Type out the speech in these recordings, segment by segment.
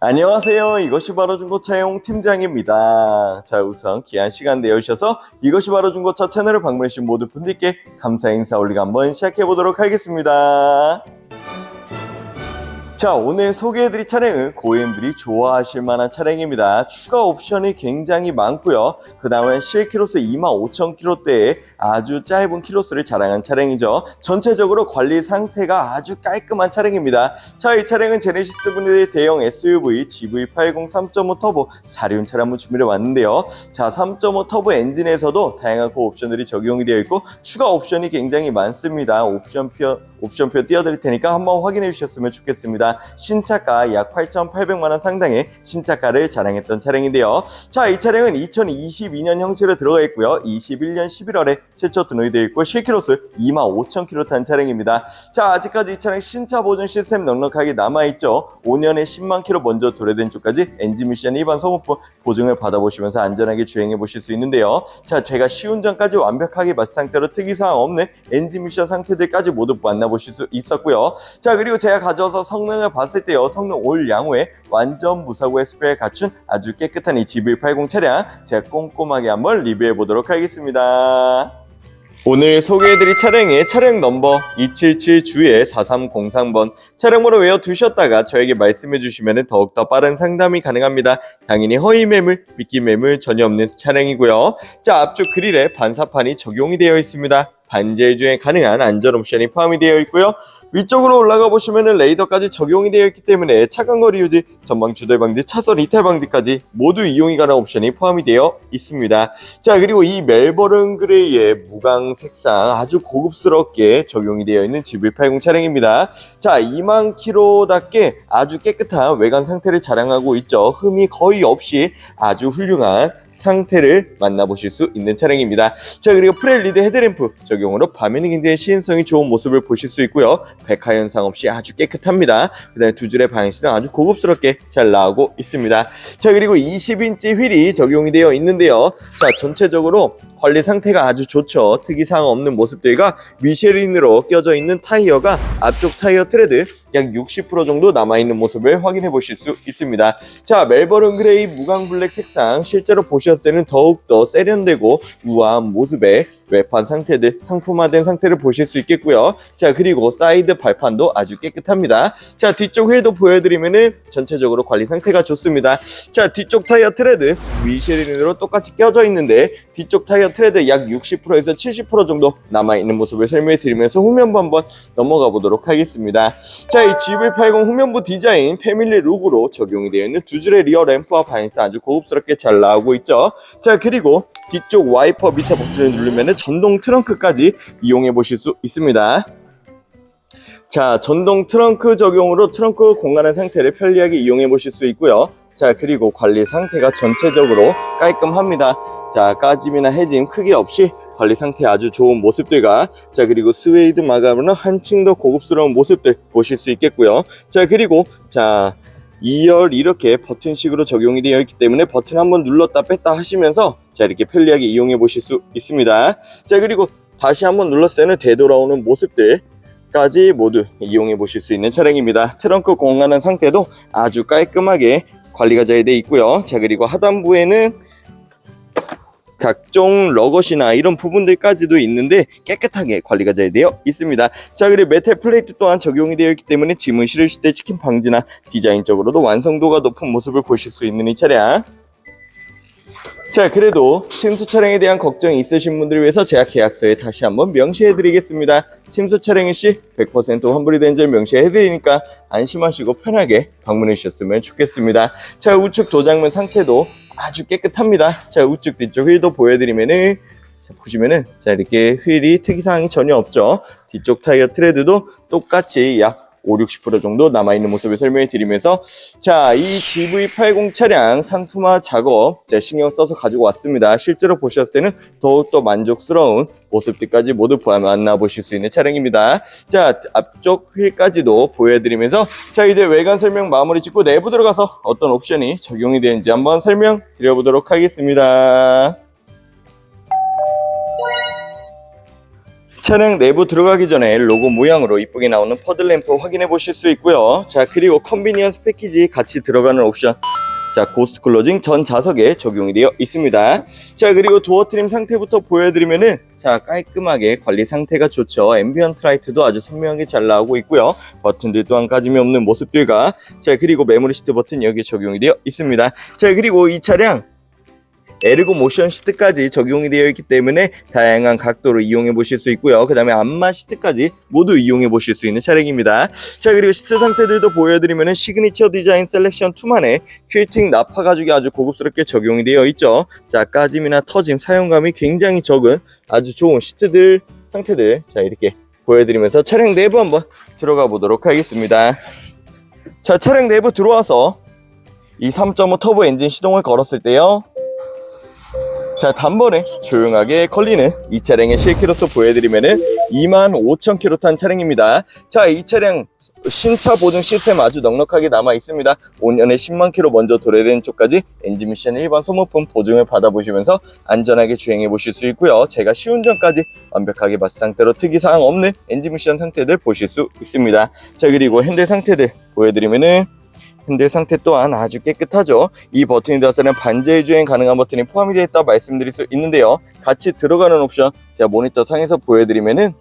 안녕하세요. 이것이 바로 중고차용 팀장입니다. 자, 우선 귀한 시간 내주셔서 이것이 바로 중고차 채널을 방문해주신 모든 분들께 감사 인사 올리고 한번 시작해 보도록 하겠습니다. 자, 오늘 소개해드릴 차량은 고객님들이 좋아하실 만한 차량입니다. 추가 옵션이 굉장히 많고요. 그 다음에 실키로수 25,000km대의 아주 짧은 키로수를 자랑한 차량이죠. 전체적으로 관리 상태가 아주 깔끔한 차량입니다. 자, 이 차량은 제네시스 분들의 대형 SUV GV80 3.5 터보 4륜 차량을 준비해 왔는데요. 자, 3.5 터보 엔진에서도 다양한 고 옵션들이 적용이 되어 있고 추가 옵션이 굉장히 많습니다. 옵션표 옵션표 띄워드릴 테니까 한번 확인해 주셨으면 좋겠습니다. 신차가 약 8,800만 원 상당의 신차가를 자랑했던 차량인데요. 자, 이 차량은 2022년 형식으로 들어가 있고요. 21년 11월에 최초 등록이 되어 있고 실키로수 25,000km 탄 차량입니다. 자, 아직까지 이 차량 신차 보증 시스템 넉넉하게 남아있죠. 5년에 10만 킬로 먼저 도래된 쪽까지 엔진 미션 일반 소모품 보증을 받아보시면서 안전하게 주행해 보실 수 있는데요. 자, 제가 시운전까지 완벽하게 마스 상태로 특이사항 없는 엔진 미션 상태들까지 모두 만나보실 수 있었고요. 자, 그리고 제가 가져와서 성능 을 봤을 때요. 성능 올 양호에 완전 무사고 스프레이 갖춘 아주 깨끗한 이 GV80 차량 제가 꼼꼼하게 한번 리뷰해 보도록 하겠습니다. 오늘 소개해드릴 차량의 차량 넘버 277주에 4303번 차량번호 외워두셨다가 저에게 말씀해 주시면 더욱더 빠른 상담이 가능합니다. 당연히 허위 매물, 미끼 매물 전혀 없는 차량이고요. 자 앞쪽 그릴에 반사판이 적용이 되어 있습니다. 반제일 주행 가능한 안전 옵션이 포함이 되어 있고요. 위쪽으로 올라가 보시면 레이더까지 적용이 되어 있기 때문에 차간 거리 유지, 전방 주돌 방지, 차선 이탈 방지까지 모두 이용이 가능한 옵션이 포함이 되어 있습니다. 자 그리고 이 멜버른 그레이의 무광 색상 아주 고급스럽게 적용이 되어 있는 GV80 차량입니다. 자 2만 킬로답게 아주 깨끗한 외관 상태를 자랑하고 있죠. 흠이 거의 없이 아주 훌륭한 상태를 만나보실 수 있는 차량입니다. 자 그리고 프렐리드 헤드램프 적용으로 밤에는 굉장히 시인성이 좋은 모습을 보실 수 있고요. 백화 현상 없이 아주 깨끗합니다. 그 다음에 두 줄의 방향시는 아주 고급스럽게 잘 나오고 있습니다. 자 그리고 20인치 휠이 적용이 되어 있는데요. 자 전체적으로 관리 상태가 아주 좋죠. 특이사항 없는 모습들과 미쉐린으로 껴져 있는 타이어가 앞쪽 타이어 트레드 약 60% 정도 남아있는 모습을 확인해 보실 수 있습니다. 자, 멜버른 그레이 무광 블랙 색상 실제로 보셨을 때는 더욱더 세련되고 우아한 모습의 외판 상태들 상품화된 상태를 보실 수 있겠고요. 자, 그리고 사이드 발판도 아주 깨끗합니다. 자, 뒤쪽 휠도 보여드리면은 전체적으로 관리 상태가 좋습니다. 자, 뒤쪽 타이어 트레드 미쉐린으로 똑같이 껴져 있는데 뒤쪽 타이어 트레드 약 60%에서 70% 정도 남아 있는 모습을 설명해 드리면서 후면부 한번 넘어가 보도록 하겠습니다. 자, 이 GV80 후면부 디자인 패밀리 룩으로 적용이 되어 있는 두 줄의 리어 램프와 바인스 아주 고급스럽게 잘 나오고 있죠. 자, 그리고 뒤쪽 와이퍼 밑에 버튼을 누르면 전동 트렁크까지 이용해 보실 수 있습니다. 자, 전동 트렁크 적용으로 트렁크 공간의 상태를 편리하게 이용해 보실 수 있고요. 자, 그리고 관리 상태가 전체적으로 깔끔합니다. 자, 까짐이나 해짐 크게 없이 관리 상태 아주 좋은 모습들과 자, 그리고 스웨이드 마감으로 한층 더 고급스러운 모습들 보실 수 있겠고요. 자, 그리고 자, 2열 이렇게 버튼식으로 적용이 되어 있기 때문에 버튼 한번 눌렀다 뺐다 하시면서 자 이렇게 편리하게 이용해 보실 수 있습니다. 자 그리고 다시 한번 눌렀을 때는 되돌아오는 모습들 까지 모두 이용해 보실 수 있는 차량입니다. 트렁크 공간한 상태도 아주 깔끔하게 관리가 잘 되어 있고요. 자 그리고 하단부에는 각종 러것이나 이런 부분들까지도 있는데 깨끗하게 관리가 잘 되어 있습니다. 자 그리고 메탈 플레이트 또한 적용이 되어 있기 때문에 짐을 실으실 때 치킨 방지나 디자인적으로도 완성도가 높은 모습을 보실 수 있는 이 차량. 자 그래도 침수 차량에 대한 걱정이 있으신 분들을 위해서 제가 계약서에 다시 한번 명시해 드리겠습니다. 침수 차량일 시 100% 환불이 된 점 명시해 드리니까 안심하시고 편하게 방문해 주셨으면 좋겠습니다. 자 우측 도장면 상태도 아주 깨끗합니다. 자 우측 뒤쪽 휠도 보여드리면은 자, 보시면은 자 이렇게 휠이 특이사항이 전혀 없죠? 뒤쪽 타이어 트레드도 똑같이 약 5, 60% 정도 남아있는 모습을 설명해 드리면서 자, 이 GV80 차량 상품화 작업 자, 신경 써서 가지고 왔습니다. 실제로 보셨을 때는 더욱더 만족스러운 모습들까지 모두 만나보실 수 있는 차량입니다. 자, 앞쪽 휠까지도 보여드리면서 자, 이제 외관 설명 마무리 짓고 내부 들어가서 어떤 옵션이 적용이 되는지 한번 설명 드려보도록 하겠습니다. 차량 내부 들어가기 전에 로고 모양으로 이쁘게 나오는 퍼들램프 확인해 보실 수 있고요. 자, 그리고 컨비니언스 패키지 같이 들어가는 옵션. 자, 고스트 클로징 전 좌석에 적용이 되어 있습니다. 자, 그리고 도어 트림 상태부터 보여드리면은 자, 깔끔하게 관리 상태가 좋죠. 앰비언트 라이트도 아주 선명하게 잘 나오고 있고요. 버튼들 또한 까짐이 없는 모습들과 자, 그리고 메모리 시트 버튼 여기에 적용이 되어 있습니다. 자, 그리고 이 차량 에르고 모션 시트까지 적용이 되어 있기 때문에 다양한 각도로 이용해 보실 수 있고요. 그 다음에 안마 시트까지 모두 이용해 보실 수 있는 차량입니다. 자 그리고 시트 상태들도 보여드리면 시그니처 디자인 셀렉션 2만의 퀼팅 나파 가죽이 아주 고급스럽게 적용이 되어 있죠. 자 까짐이나 터짐 사용감이 굉장히 적은 아주 좋은 시트들 상태들 자 이렇게 보여드리면서 차량 내부 한번 들어가 보도록 하겠습니다. 자 차량 내부 들어와서 이 3.5 터보 엔진 시동을 걸었을 때요. 자 단번에 조용하게 걸리는 이 차량의 실키로서 보여드리면은 25,000km 탄 차량입니다. 자 이 차량 신차 보증 시스템 아주 넉넉하게 남아 있습니다. 5년에 10만 킬로 먼저 도래된 쪽까지 엔진 미션 일반 소모품 보증을 받아보시면서 안전하게 주행해 보실 수 있고요. 제가 시운전까지 완벽하게 마스 상태로 특이사항 없는 엔진 미션 상태들 보실 수 있습니다. 자 그리고 핸들 상태들 보여드리면은 핸들 상태 또한 아주 깨끗하죠. 이 버튼이 닿아서는 반자율 주행 가능한 버튼이 포함이 되어 있다 말씀드릴 수 있는데요. 같이 들어가는 옵션 제가 모니터 상에서 보여드리면은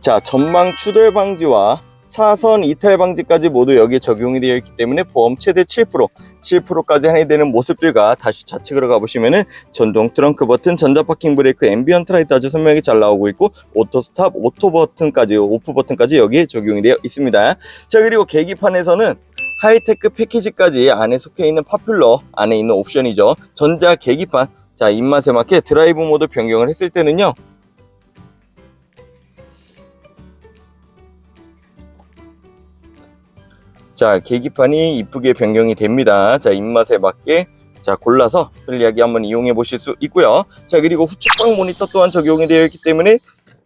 자 전방 추돌 방지와 차선 이탈 방지까지 모두 여기에 적용이 되어 있기 때문에 보험 최대 7% 7%까지 할인되는 모습들과 다시 좌측으로 가보시면은 전동 트렁크 버튼, 전자 파킹 브레이크, 앰비언트 라이트 아주 선명하게 잘 나오고 있고 오토 스탑, 오토 버튼까지 오프 버튼까지 여기에 적용이 되어 있습니다. 자 그리고 계기판에서는 하이테크 패키지까지 안에 속해 있는 파퓰러 안에 있는 옵션이죠. 전자 계기판 자 입맛에 맞게 드라이브 모드 변경을 했을 때는요. 자 계기판이 이쁘게 변경이 됩니다. 자 입맛에 맞게 자 골라서 편리하게 한번 이용해 보실 수 있고요. 자 그리고 후측방 모니터 또한 적용이 되어 있기 때문에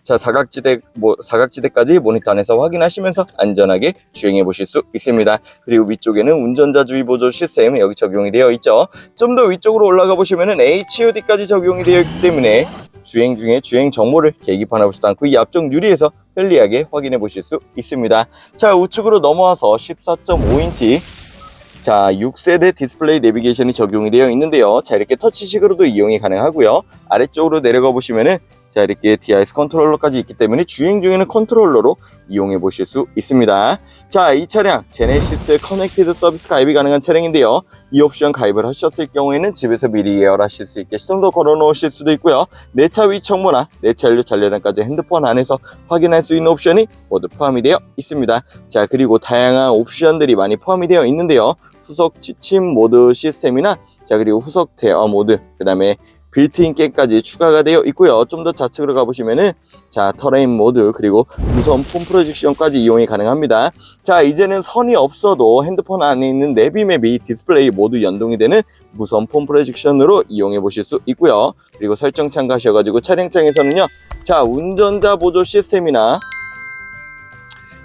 자 사각지대 뭐 사각지대까지 모니터 안에서 확인하시면서 안전하게 주행해 보실 수 있습니다. 그리고 위쪽에는 운전자 주의 보조 시스템 여기 적용이 되어 있죠. 좀 더 위쪽으로 올라가 보시면은 HUD까지 적용이 되어 있기 때문에 주행 중에 주행 정보를 계기판에 보지도 않고 이 앞쪽 유리에서 편리하게 확인해 보실 수 있습니다. 자 우측으로 넘어와서 14.5인치 자 6세대 디스플레이 내비게이션이 적용이 되어 있는데요. 자 이렇게 터치식으로도 이용이 가능하고요. 아래쪽으로 내려가 보시면은 자 이렇게 DIS 컨트롤러까지 있기 때문에 주행 중에는 컨트롤러로 이용해 보실 수 있습니다. 자 이 차량 제네시스 커넥티드 서비스 가입이 가능한 차량인데요. 이 옵션 가입을 하셨을 경우에는 집에서 미리 예열하실 수 있게 시동도 걸어 놓으실 수도 있고요. 내 차위 정보나 내 차 연료 잔료량까지 핸드폰 안에서 확인할 수 있는 옵션이 모두 포함이 되어 있습니다. 자 그리고 다양한 옵션들이 많이 포함이 되어 있는데요. 후속 지침 모드 시스템이나 자 그리고 후속 대화 모드 그 다음에 빌트인 게임까지 추가가 되어 있고요. 좀 더 좌측으로 가보시면은 자 터레인 모드 그리고 무선 폰 프로젝션까지 이용이 가능합니다. 자 이제는 선이 없어도 핸드폰 안에 있는 내비맵이 디스플레이 모두 연동이 되는 무선 폰 프로젝션으로 이용해 보실 수 있고요. 그리고 설정창 가셔가지고 차량창에서는요. 자 운전자 보조 시스템이나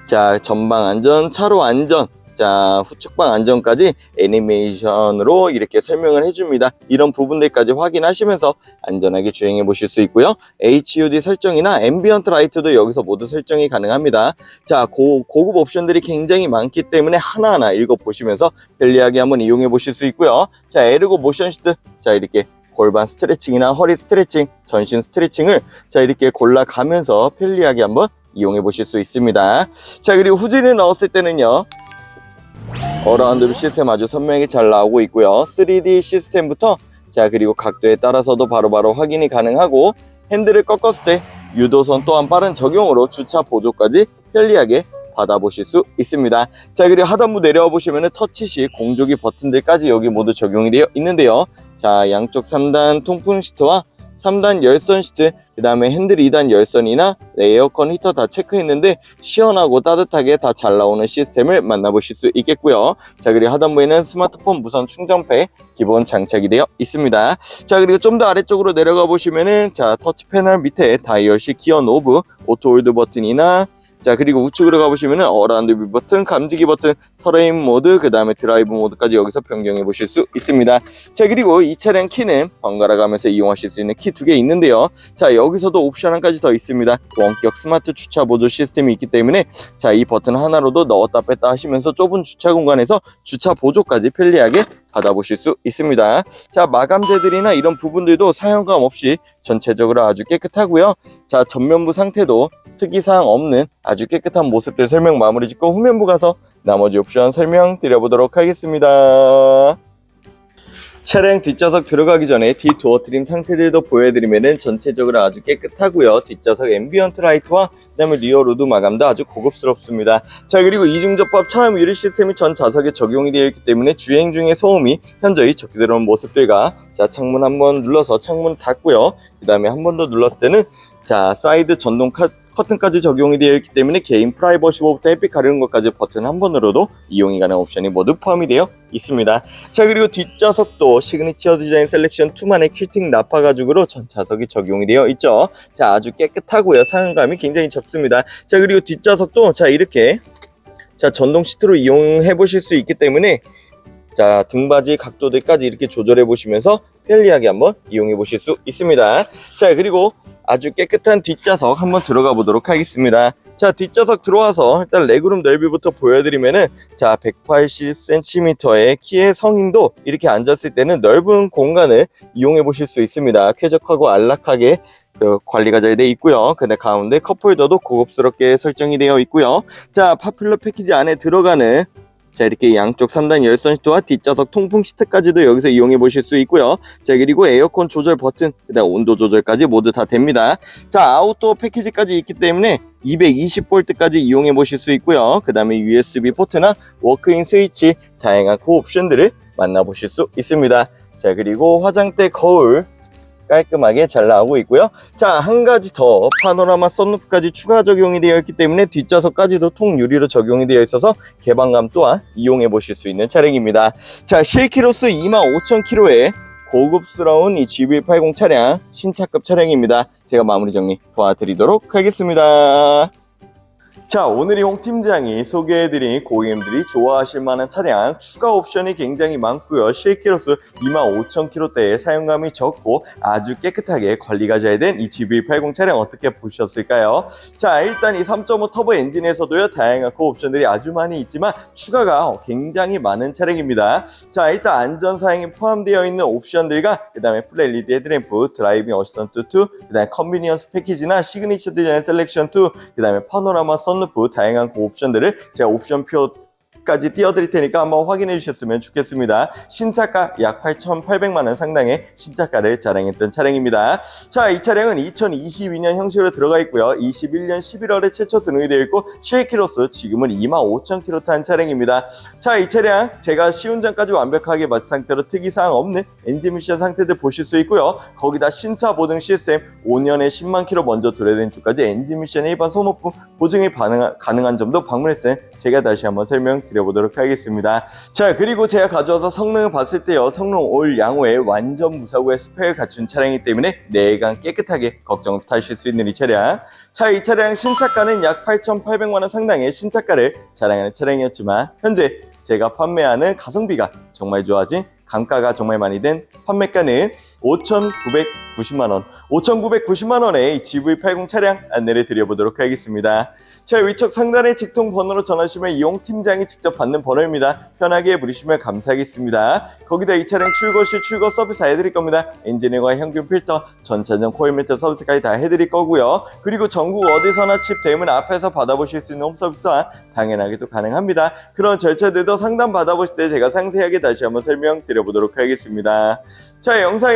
자 전방 안전, 차로 안전 자 후측방 안전까지 애니메이션으로 이렇게 설명을 해줍니다. 이런 부분들까지 확인하시면서 안전하게 주행해 보실 수 있고요. HUD 설정이나 앰비언트 라이트도 여기서 모두 설정이 가능합니다. 자 고, 고급 옵션들이 굉장히 많기 때문에 하나하나 읽어보시면서 편리하게 한번 이용해 보실 수 있고요. 자 에르고 모션 시트 자 이렇게 골반 스트레칭이나 허리 스트레칭, 전신 스트레칭을 자 이렇게 골라가면서 편리하게 한번 이용해 보실 수 있습니다. 자 그리고 후진을 넣었을 때는요. 어라운드 시스템 아주 선명하게 잘 나오고 있고요. 3D 시스템부터 자 그리고 각도에 따라서도 바로 바로 확인이 가능하고 핸들을 꺾었을 때 유도선 또한 빠른 적용으로 주차 보조까지 편리하게 받아보실 수 있습니다. 자 그리고 하단부 내려와 보시면 터치식 공조기 버튼들까지 여기 모두 적용이 되어 있는데요. 자 양쪽 3단 통풍 시트와 3단 열선 시트 그 다음에 핸들 2단 열선이나 네, 에어컨 히터 다 체크했는데 시원하고 따뜻하게 다 잘 나오는 시스템을 만나보실 수 있겠고요. 자 그리고 하단부에는 스마트폰 무선 충전패 기본 장착이 되어 있습니다. 자 그리고 좀 더 아래쪽으로 내려가 보시면은 자 터치 패널 밑에 다이얼식 기어 노브 오토 홀드 버튼이나 자 그리고 우측으로 가보시면은 어라운드 뷰 버튼, 감지기 버튼, 터레인 모드, 그 다음에 드라이브 모드까지 여기서 변경해 보실 수 있습니다. 자, 그리고 이 차량 키는 번갈아 가면서 이용하실 수 있는 키 두 개 있는데요. 자, 여기서도 옵션 한 가지 더 있습니다. 원격 스마트 주차 보조 시스템이 있기 때문에 자, 이 버튼 하나로도 넣었다 뺐다 하시면서 좁은 주차 공간에서 주차 보조까지 편리하게 받아보실 수 있습니다. 자, 마감재들이나 이런 부분들도 사용감 없이 전체적으로 아주 깨끗하고요. 자, 전면부 상태도 특이사항 없는 아주 깨끗한 모습들 설명 마무리 짓고 후면부 가서 나머지 옵션 설명드려 보도록 하겠습니다. 차량 뒷좌석 들어가기 전에 뒤도어 트림 상태들도 보여드리면은 전체적으로 아주 깨끗하고요. 뒷좌석 앰비언트 라이트와 그다음에 리어 로드 마감도 아주 고급스럽습니다. 자 그리고 이중접합 차음 유리 시스템이 전 좌석에 적용이 되어 있기 때문에 주행 중에 소음이 현저히 적게 들어오는 모습들과 자 창문 한번 눌러서 창문 닫고요. 그 다음에 한 번 더 눌렀을 때는 자 사이드 전동 카, 커튼까지 적용이 되어 있기 때문에 개인 프라이버시 모부터 햇빛 가리는 것까지 버튼 한 번으로도 이용이 가능한 옵션이 모두 포함이 되어 있습니다. 자 그리고 뒷좌석도 시그니처 디자인 셀렉션 2만의 퀼팅 나파 가죽으로 전 좌석이 적용이 되어 있죠. 자 아주 깨끗하고요. 사용감이 굉장히 적습니다. 자 그리고 뒷좌석도 자 이렇게 자 전동 시트로 이용해 보실 수 있기 때문에 자 등받이 각도들까지 이렇게 조절해 보시면서 편리하게 한번 이용해 보실 수 있습니다. 자 그리고 아주 깨끗한 뒷좌석 한번 들어가 보도록 하겠습니다. 자 뒷좌석 들어와서 일단 레그룸 넓이부터 보여드리면은 자 180cm의 키의 성인도 이렇게 앉았을 때는 넓은 공간을 이용해 보실 수 있습니다. 쾌적하고 안락하게 그 관리가 잘 돼 있고요. 근데 가운데 컵홀더도 고급스럽게 설정이 되어 있고요. 자 파퓰러 패키지 안에 들어가는 자 이렇게 양쪽 3단 열선 시트와 뒷좌석 통풍 시트까지도 여기서 이용해 보실 수 있고요. 자 그리고 에어컨 조절 버튼, 그다음 온도 조절까지 모두 다 됩니다. 자 아웃도어 패키지까지 있기 때문에 220V까지 이용해 보실 수 있고요. 그 다음에 USB 포트나 워크인 스위치 다양한 그 옵션들을 만나보실 수 있습니다. 자 그리고 화장대 거울 깔끔하게 잘 나오고 있고요. 자, 한 가지 더 파노라마 썬루프까지 추가 적용이 되어 있기 때문에 뒷좌석까지도 통유리로 적용이 되어 있어서 개방감 또한 이용해 보실 수 있는 차량입니다. 자, 실키로수 25,000km의 고급스러운 이 GV80 차량 신차급 차량입니다. 제가 마무리 정리 도와드리도록 하겠습니다. 자, 오늘 이 홍 팀장이 소개해드린 고객님들이 좋아하실 만한 차량 추가 옵션이 굉장히 많고요. 실키로수 25,000km대의 사용감이 적고 아주 깨끗하게 관리가 잘 된 이 GV80 차량 어떻게 보셨을까요? 자, 일단 이 3.5 터보 엔진에서도요, 다양한 그 옵션들이 아주 많이 있지만 추가가 굉장히 많은 차량입니다. 자, 일단 안전 사양이 포함되어 있는 옵션들과 그 다음에 풀 LED 헤드램프, 드라이빙 어시스턴트 2, 그 다음에 컨비니언스 패키지나 시그니처 디자인 셀렉션 2, 그 다음에 파노라마 선 루프 다양한 그 옵션들을 제가 옵션표 까지 띄워드릴 테니까 한번 확인해 주셨으면 좋겠습니다. 신차가 약 8,800만 원 상당의 신차가를 자랑했던 차량입니다. 자, 이 차량은 2022년 형식으로 들어가 있고요. 21년 11월에 최초 등록이 되어 있고 실키로수 지금은 25,000km 탄 차량입니다. 자, 이 차량 제가 시운전까지 완벽하게 마친 상태로 특이사항 없는 엔진 미션 상태들 보실 수 있고요. 거기다 신차 보증 시스템 5년에 10만 킬로 먼저 도래된 쪽까지 엔진 미션 일반 소모품 보증이 가능한, 점도 방문했던 제가 다시 한번 설명드 려보도록 하겠습니다. 자 그리고 제가 가져와서 성능을 봤을 때요 성능 올 양호에 완전 무사고의 스펙을 갖춘 차량이기 때문에 내관 깨끗하게 걱정 없이 타실 수 있는 이 차량 자 이 차량 신차가는 약 8,800만 원 상당의 신차가를 자랑하는 차량이었지만 현재 제가 판매하는 가성비가 정말 좋아진 감가가 정말 많이 된 판매가는 5,990만 원, 5,990만 원의 GV80 차량 안내를 드려보도록 하겠습니다. 자, 위쪽 상단의 직통 번호로 전화하시면 이용 팀장이 직접 받는 번호입니다. 편하게 부르시면 감사하겠습니다. 거기다 이 차량 출고 시 출고 서비스 다 해드릴 겁니다. 엔진과 향균 필터, 전차전 코일 매트 서비스까지 다 해드릴 거고요. 그리고 전국 어디서나 칩 대문 앞에서 받아보실 수 있는 홈 서비스와 당연하게도 가능합니다. 그런 절차들도 상담 받아보실 때 제가 상세하게 다시 한번 설명드려보도록 하겠습니다. 자, 영상